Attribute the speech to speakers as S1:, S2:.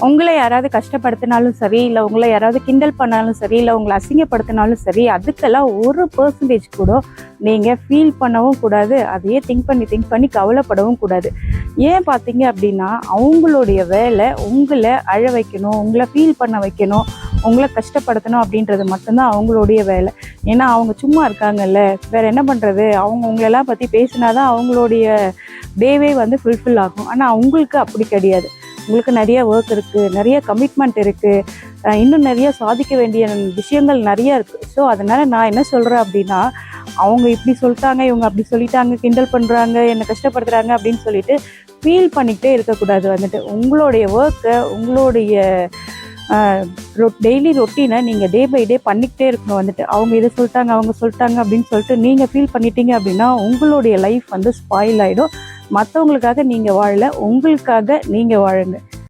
S1: உங்களை யாராவது கஷ்டப்படுத்தினாலும் சரி இல்லை உங்களை யாராவது கிண்டல் பண்ணாலும் சரி இல்லை உங்களை அசிங்கப்படுத்தினாலும் சரி அதுக்கெல்லாம் ஒரு பர்சன்டேஜ் கூட நீங்கள் ஃபீல் பண்ணவும் கூடாது. அதையே திங்க் பண்ணி திங்க் பண்ணி கவலைப்படவும் கூடாது. ஏன் பார்த்தீங்க அப்படின்னா அவங்களுடைய வேலை உங்களை அழ வைக்கணும் உங்களை ஃபீல் பண்ண வைக்கணும் உங்களை கஷ்டப்படுத்தணும் அப்படின்றது மட்டும்தான் அவங்களுடைய வேலை. ஏன்னா அவங்க சும்மா இருக்காங்கல்ல வேற என்ன பண்ணுறது அவங்க உங்களெல்லாம் பற்றி பேசினாதான் அவங்களுடைய டேவே வந்து ஃபுல்ஃபில் ஆகும். ஆனால் அவங்களுக்கு அப்படி கிடையாது. உங்களுக்கு நிறைய ஒர்க் இருக்குது நிறைய கமிட்மெண்ட் இருக்குது இன்னும் நிறைய சாதிக்க வேண்டிய விஷயங்கள் நிறைய இருக்குது ஸோ அதனால் நான் என்ன சொல்கிறேன் அப்படின்னா அவங்க இப்படி சொல்லிட்டாங்க இவங்க அப்படி சொல்லிட்டாங்க கிண்டல் பண்ணுறாங்க என்னை கஷ்டப்படுத்துகிறாங்க அப்படின்னு சொல்லிட்டு ஃபீல் பண்ணிக்கிட்டே இருக்கக்கூடாது வந்துட்டு. உங்களுடைய ஒர்க்கை உங்களுடைய டெய்லி ரொட்டீனை நீங்கள் டே பை டே பண்ணிக்கிட்டே இருக்கணும் வந்துட்டு. அவங்க இதை சொல்லிட்டாங்க அவங்க சொல்லிட்டாங்க அப்படின்னு சொல்லிட்டு நீங்கள் ஃபீல் பண்ணிட்டீங்க அப்படின்னா உங்களுடைய லைஃப் வந்து ஸ்பாயில் ஆகிடும் மற்றவங்களுக்காக நீங்கள் வாழல உங்களுக்காக நீங்கள் வாழுங்க.